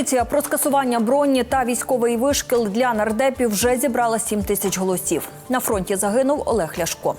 Петиція про скасування броні та військовий вишкіл для нардепів вже зібрала 7 тисяч голосів. На фронті загинув Олег Ляшко.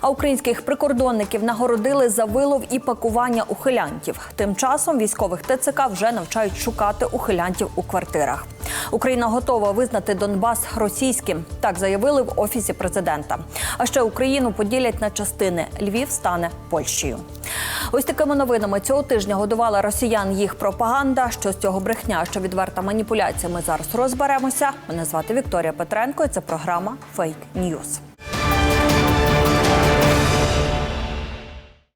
А українських прикордонників нагородили за вилов і пакування ухилянтів. Тим часом військових ТЦК вже навчають шукати ухилянтів у квартирах. Україна готова визнати Донбас російським. Так заявили в офісі президента. А ще Україну поділять на частини. Львів стане Польщею. Ось такими новинами цього тижня годувала росіян їх пропаганда. Що з цього брехня, що відверта маніпуляція. Ми зараз розберемося. Мене звати Вікторія Петренко. і Це програма Фейк Ньюз.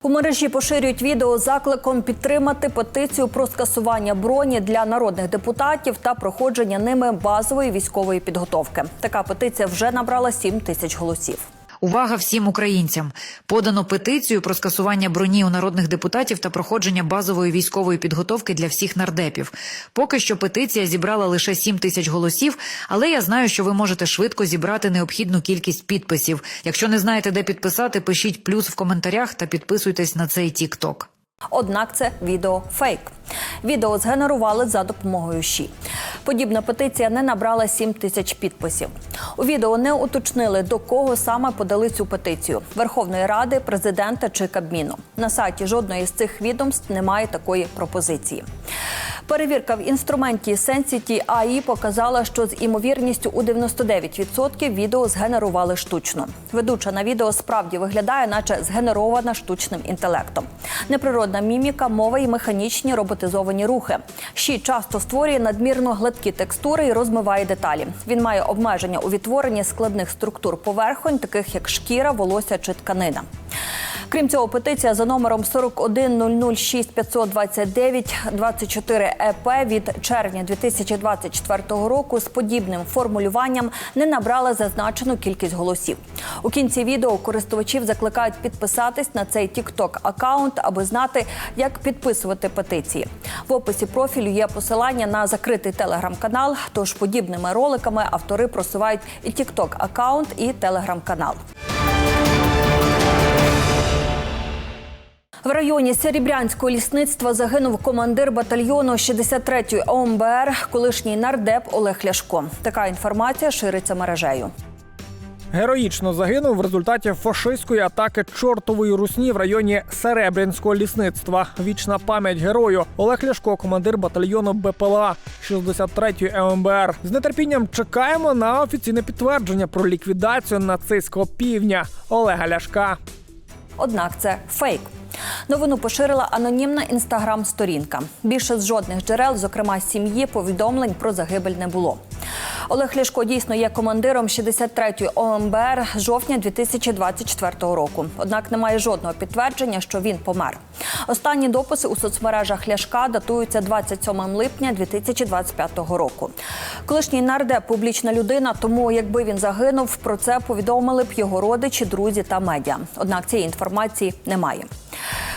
У мережі поширюють відео закликом підтримати петицію про скасування броні для народних депутатів та проходження ними базової військової підготовки. Така петиція вже набрала 7 тисяч голосів. Увага всім українцям! Подано петицію про скасування броні у народних депутатів та проходження базової військової підготовки для всіх нардепів. Поки що петиція зібрала лише 7 тисяч голосів, але я знаю, що ви можете швидко зібрати необхідну кількість підписів. Якщо не знаєте, де підписати, пишіть плюс в коментарях та підписуйтесь на цей тік-ток. Однак це відео фейк. Відео згенерували за допомогою ШІ. Подібна петиція не набрала 7 тисяч підписів. У відео не уточнили, до кого саме подали цю петицію Верховної Ради, президента чи Кабміну. На сайті жодної з цих відомств немає такої пропозиції. Перевірка в інструменті Sensity AI показала, що з імовірністю у 99% відео згенерували штучно. Ведуча на відео справді виглядає, наче згенерована штучним інтелектом. Неприродна міміка, мова і механічні роботизовані рухи. Щі часто створює надмірно гладкі текстури і розмиває деталі. Він має обмеження у відтворенні складних структур поверхонь, таких як шкіра, волосся чи тканина. Крім цього, петиція за номером 4106529 24 еп від червня 2024 року з подібним формулюванням не набрала зазначену кількість голосів. У кінці відео користувачів закликають підписатись на цей TikTok аккаунт, аби знати, як підписувати петиції. В описі профілю є посилання на закритий телеграм-канал. Тож подібними роликами автори просувають і TikTok аккаунт, і телеграм-канал. В районі Серебрянського лісництва загинув командир батальйону 63-ї ОМБР, колишній нардеп Олег Ляшко. Така інформація шириться мережею. Героїчно загинув в результаті фашистської атаки чортової русні в районі Серебрянського лісництва. Вічна пам'ять герою Олег Ляшко, командир батальйону БПЛА 63-ї ЕМБР. З нетерпінням чекаємо на офіційне підтвердження про ліквідацію нацистського півдня Олега Ляшка. Однак це фейк. Новину поширила анонімна інстаграм-сторінка. Більше з жодних джерел, зокрема сім'ї, повідомлень про загибель не було. Олег Ляшко дійсно є командиром 63-ї ОМБР з жовтня 2024 року. Однак немає жодного підтвердження, що він помер. Останні дописи у соцмережах Ляшка датуються 27 липня 2025 року. Колишній нардеп публічна людина, тому якби він загинув, про це повідомили б його родичі, друзі та медіа. Однак цієї інформації немає.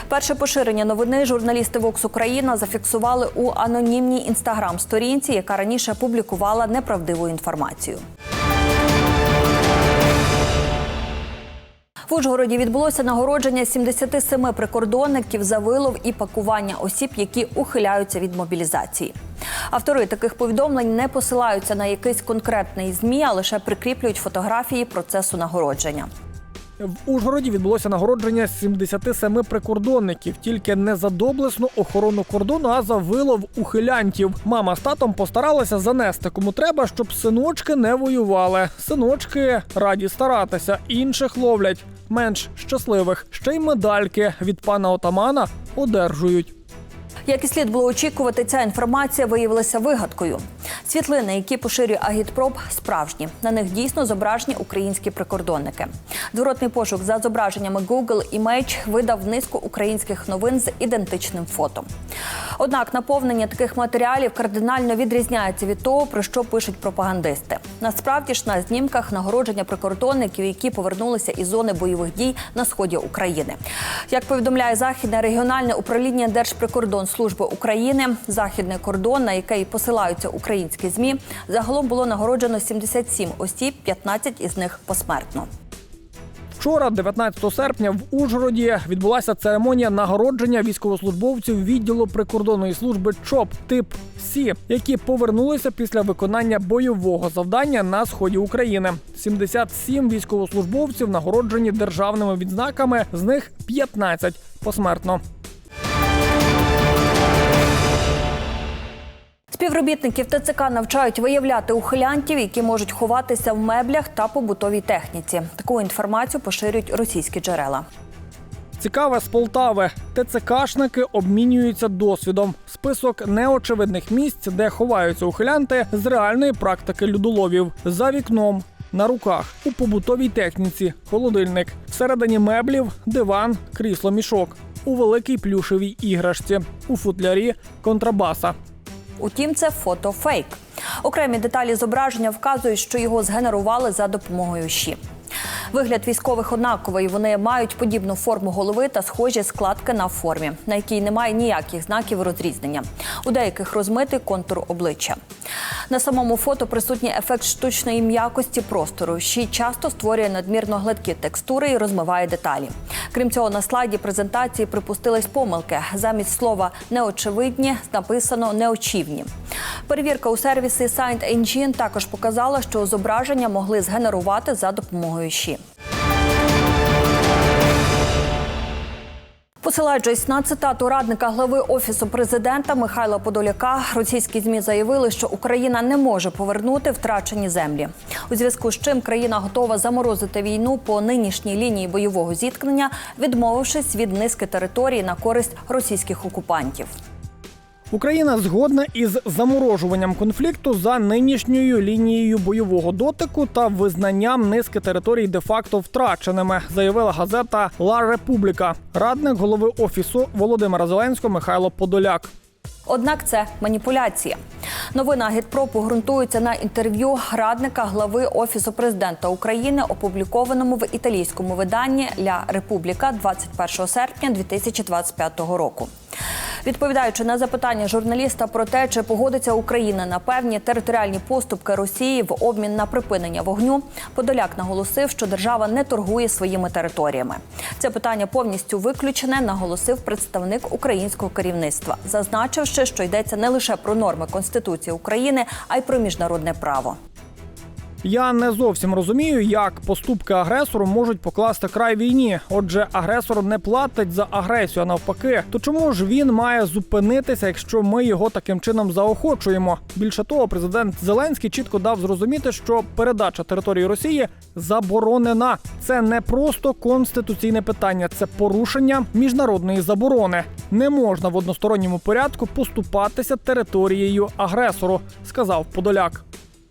Перше поширення новини журналісти Вокс Україна зафіксували у анонімній інстаграм-сторінці, яка раніше публікувала неправдиву інформацію. В Ужгороді відбулося нагородження 77 прикордонників за вилов і пакування осіб, які ухиляються від мобілізації. Автори таких повідомлень не посилаються на якийсь конкретний змі, а лише прикріплюють фотографії процесу нагородження. В Ужгороді відбулося нагородження 77 прикордонників, тільки не за доблесну охорону кордону, а за вилов ухилянтів. Мама з татом постаралася занести кому треба, щоб синочки не воювали. Синочки раді старатися, інших ловлять менш щасливих. Ще й медальки від пана отамана одержують. Як і слід було очікувати, ця інформація виявилася вигадкою. Світлини, які поширює Агітпроп, справжні. На них дійсно зображені українські прикордонники. Зворотний пошук за зображеннями Google Image видав низку українських новин з ідентичним фото. Однак наповнення таких матеріалів кардинально відрізняється від того, про що пишуть пропагандисти. Насправді ж на знімках нагородження прикордонників, які повернулися із зони бойових дій на сході України. Як повідомляє західне регіональне управління Держприкордонслужби України, західний кордон, на який посилаються українські змі, загалом було нагороджено 77 осіб, 15 із них посмертно. Вчора, 19 серпня, в Ужгороді відбулася церемонія нагородження військовослужбовців відділу прикордонної служби ЧОП тип Сі, які повернулися після виконання бойового завдання на сході України. 77 військовослужбовців нагороджені державними відзнаками, з них 15 посмертно. Співробітників ТЦК навчають виявляти ухилянтів, які можуть ховатися в меблях та побутовій техніці. Таку інформацію поширюють російські джерела. Цікаве з Полтави. ТЦКшники обмінюються досвідом. Список неочевидних місць, де ховаються ухилянти з реальної практики людоловів. За вікном, на руках, у побутовій техніці, холодильник, всередині меблів, диван, крісло мішок, у великій плюшевій іграшці, у футлярі контрабаса. Утім, це фото фейк. Окремі деталі зображення вказують, що його згенерували за допомогою ЩІ. Вигляд військових однаковий. Вони мають подібну форму голови та схожі складки на формі, на якій немає ніяких знаків розрізнення. У деяких розмитий контур обличчя. На самому фото присутній ефект штучної м'якості простору. Щі часто створює надмірно гладкі текстури і розмиває деталі. Крім цього, на слайді презентації припустились помилки. Замість слова неочевидні написано неочівні. Перевірка у сервісі Signed Engine також показала, що зображення могли згенерувати за допомогою ЩІ. Посилаючись на цитату радника глави офісу президента Михайла Подоляка, російські змі заявили, що Україна не може повернути втрачені землі. У зв'язку з чим країна готова заморозити війну по нинішній лінії бойового зіткнення, відмовившись від низки територій на користь російських окупантів. Україна згодна із заморожуванням конфлікту за нинішньою лінією бойового дотику та визнанням низки територій де-факто втраченими, заявила газета Ла Републіка, радник голови офісу Володимира Зеленського Михайло Подоляк. Однак це маніпуляція. Новина Гідпропу ґрунтується на інтерв'ю радника глави офісу президента України, опублікованому в італійському виданні Ля Републіка 21 серпня 2025 року. Відповідаючи на запитання журналіста про те, чи погодиться Україна на певні територіальні поступки Росії в обмін на припинення вогню, Подоляк наголосив, що держава не торгує своїми територіями. Це питання повністю виключене, наголосив представник українського керівництва, зазначивши, що йдеться не лише про норми Конституції України, а й про міжнародне право. Я не зовсім розумію, як поступки агресору можуть покласти край війні. Отже, агресор не платить за агресію, а навпаки. То чому ж він має зупинитися, якщо ми його таким чином заохочуємо? Більше того, президент Зеленський чітко дав зрозуміти, що передача території Росії заборонена. Це не просто конституційне питання, це порушення міжнародної заборони. Не можна в односторонньому порядку поступатися територією агресору, сказав Подоляк.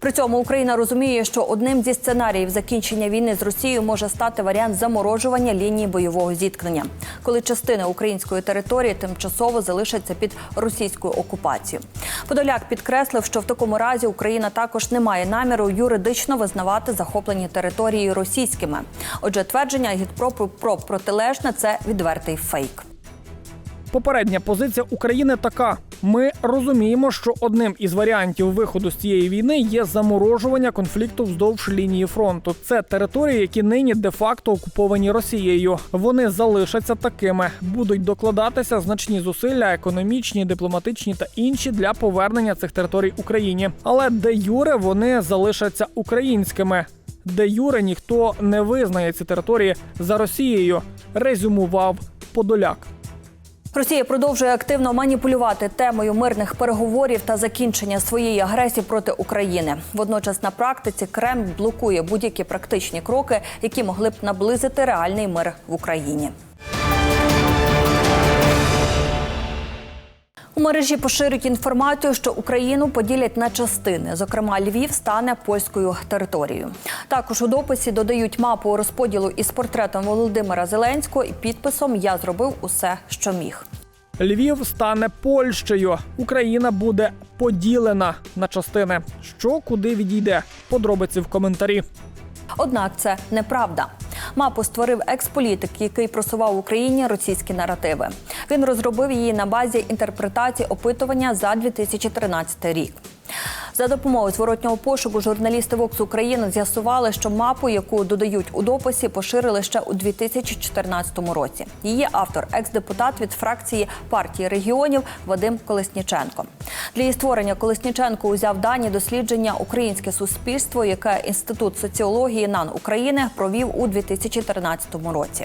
При цьому Україна розуміє, що одним зі сценаріїв закінчення війни з Росією може стати варіант заморожування лінії бойового зіткнення, коли частина української території тимчасово залишаться під російською окупацією. Подоляк підкреслив, що в такому разі Україна також не має наміру юридично визнавати захоплені території російськими. Отже, твердження Гідпропу про протилежне це відвертий фейк. Попередня позиція України така: ми розуміємо, що одним із варіантів виходу з цієї війни є заморожування конфлікту вздовж лінії фронту. Це території, які нині де-факто окуповані Росією. Вони залишаться такими, будуть докладатися значні зусилля, економічні, дипломатичні та інші для повернення цих територій Україні. Але де юре вони залишаться українськими. Де юре ніхто не визнає ці території за Росією. Резюмував Подоляк. Росія продовжує активно маніпулювати темою мирних переговорів та закінчення своєї агресії проти України. Водночас на практиці Кремль блокує будь-які практичні кроки, які могли б наблизити реальний мир в Україні. Мережі поширюють інформацію, що Україну поділять на частини. Зокрема, Львів стане польською територією. Також у дописі додають мапу розподілу із портретом Володимира Зеленського і підписом Я зробив усе, що міг. Львів стане Польщею. Україна буде поділена на частини. Що куди відійде? Подробиці в коментарі. Однак це неправда. Мапу створив експолітик, який просував в Україні російські наративи. Він розробив її на базі інтерпретації опитування за 2013 рік. За допомогою зворотнього пошуку журналісти Вокс України з'ясували, що мапу, яку додають у дописі, поширили ще у 2014 році. Її автор, екс-депутат від фракції партії регіонів Вадим Колесніченко. Для її створення Колесніченко узяв дані дослідження Українське суспільство, яке інститут соціології НАН України провів у 2013 році.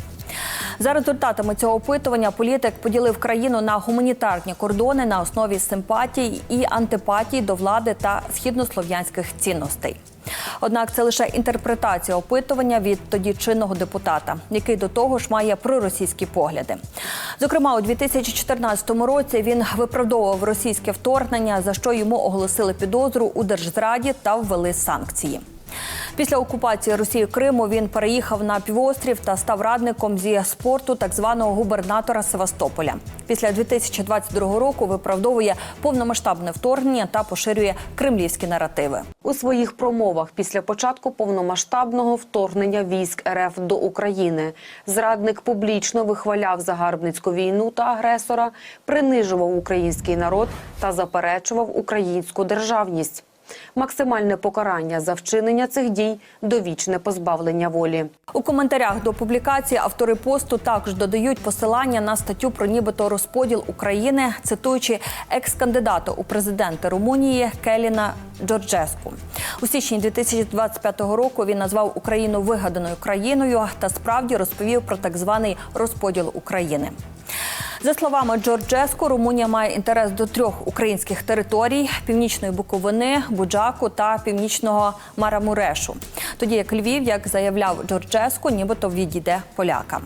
За результатами цього опитування політик поділив країну на гуманітарні кордони на основі симпатій і антипатій до влади та східнослов'янських цінностей. Однак це лише інтерпретація опитування від тоді чинного депутата, який до того ж має проросійські погляди. Зокрема, у 2014 році він виправдовував російське вторгнення, за що йому оголосили підозру у держзраді та ввели санкції. Після окупації Росії Криму він переїхав на півострів та став радником зі спорту так званого губернатора Севастополя. Після 2022 року виправдовує повномасштабне вторгнення та поширює кремлівські наративи. У своїх промовах після початку повномасштабного вторгнення військ РФ до України зрадник публічно вихваляв загарбницьку війну та агресора, принижував український народ та заперечував українську державність. Максимальне покарання за вчинення цих дій довічне позбавлення волі. У коментарях до публікації автори посту також додають посилання на статтю про нібито розподіл України, цитуючи екс-кандидата у президенти Румунії Келіна Джорджеску. У січні 2025 року він назвав Україну вигаданою країною та справді розповів про так званий розподіл України. За словами Джорджеску, Румунія має інтерес до трьох українських територій: північної Буковини, Буджаку та північного Марамурешу. Тоді як Львів, як заявляв Джорджеску, нібито відійде полякам.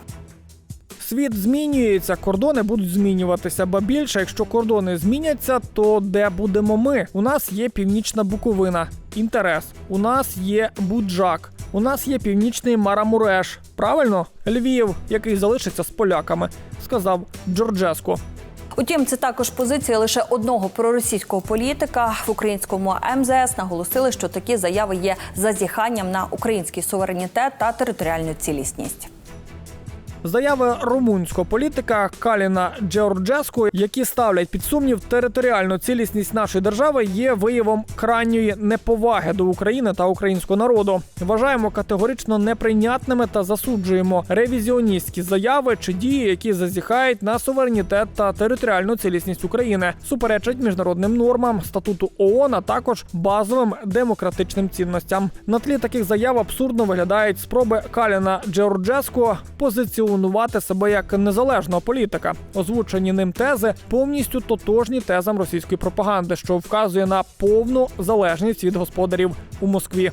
Світ змінюється, кордони будуть змінюватися. Ба більше, якщо кордони зміняться, то де будемо ми? У нас є північна Буковина. Інтерес. У нас є Буджак. У нас є північний Марамуреш. Правильно? Львів, який залишиться з поляками, сказав Джорджеско. Утім, це також позиція лише одного проросійського політика в українському МЗС. Наголосили, що такі заяви є зазіханням на український суверенітет та територіальну цілісність. Заяви румунського політика Каліна Джорджеску, які ставлять під сумнів територіальну цілісність нашої держави, є виявом крайньої неповаги до України та українського народу. Вважаємо категорично неприйнятними та засуджуємо ревізіоністські заяви чи дії, які зазіхають на суверенітет та територіальну цілісність України, суперечать міжнародним нормам статуту ООН, а також базовим демократичним цінностям. На тлі таких заяв абсурдно виглядають спроби Каліна Джорджеску позиціонувати себе як незалежного політика. Озвучені ним тези повністю тотожні тезам російської пропаганди, що вказує на повну залежність від господарів у Москві.